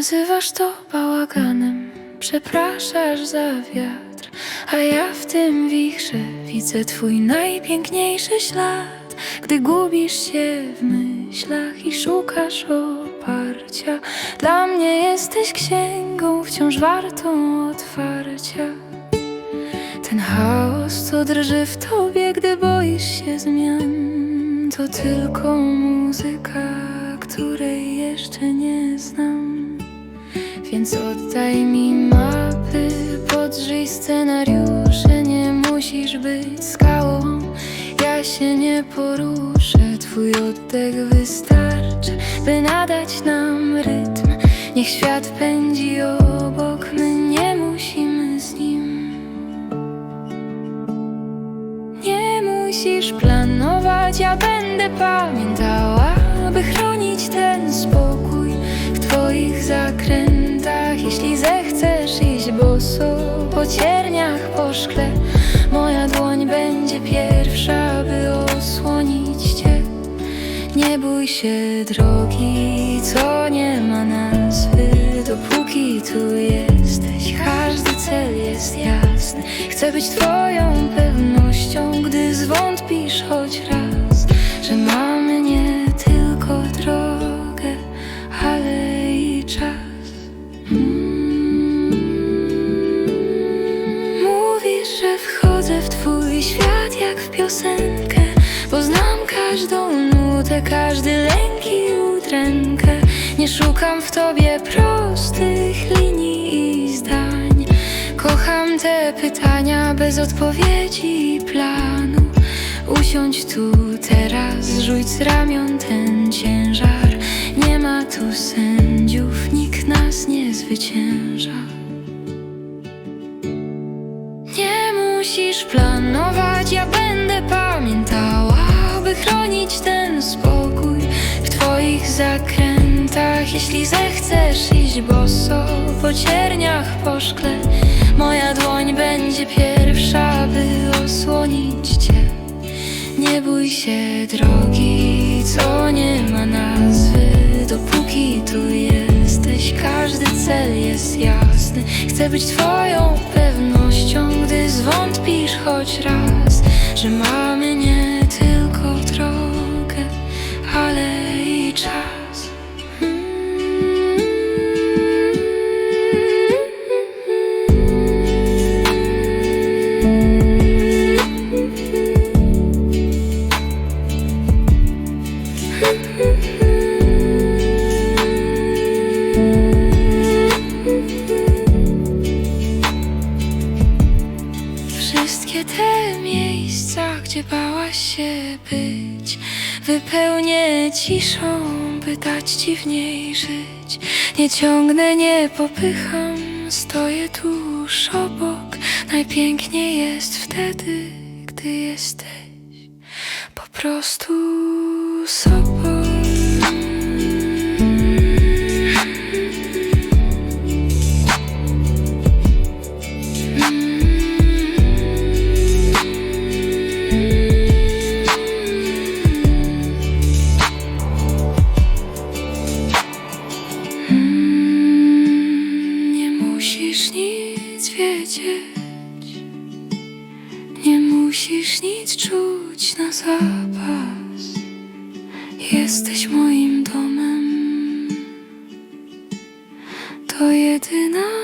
Nazywasz to bałaganem, przepraszasz za wiatr, a ja w tym wichrze widzę twój najpiękniejszy ślad. Gdy gubisz się w myślach i szukasz oparcia, dla mnie jesteś księgą wciąż wartą otwarcia. Ten chaos, co drży w tobie, gdy boisz się zmian, to tylko muzyka, której jeszcze nie znam. Więc oddaj mi mapy, podrzyj scenariusze, nie musisz być skałą. Ja się nie poruszę, twój oddech wystarczy, by nadać nam rytm. Niech świat pędzi obok, my nie musimy z nim. Nie musisz planować, ja będę pamiętała, by chronić ten spokój w twoich zakrętach. Zechcesz iść boso po cierniach, po szkle, moja dłoń będzie pierwsza, by osłonić cię. Nie bój się drogi, co nie ma nazwy, dopóki tu jesteś. Każdy cel jest jasny. Chcę być Twoją pewnością, gdy zwątpisz choć raz, piosenkę, każdą nutę, każdy lęk i udrękę. Nie szukam w Tobie prostych linii i zdań. Kocham te pytania bez odpowiedzi i planu. Usiądź tu teraz, rzuć z ramion ten ciężar. Nie ma tu sędziów, nikt nas nie zwycięża. Nie musisz planować, ja ten spokój w Twoich zakrętach. Jeśli zechcesz iść boso po cierniach, po szkle, moja dłoń będzie pierwsza, by osłonić Cię. Nie bój się drogi, co nie ma nazwy, dopóki tu jesteś. Każdy cel jest jasny. Chcę być Twoją pewnością, gdy zwątpisz choć raz, że mamy nie miejsca, gdzie bałaś się być, wypełnię ciszą, by dać ci w niej żyć. Nie ciągnę, nie popycham, stoję tuż obok. Najpiękniej jest wtedy, gdy jesteś po prostu sobą. Wiedzieć, nie musisz nic czuć na zapas. Jesteś moim domem, to jedyna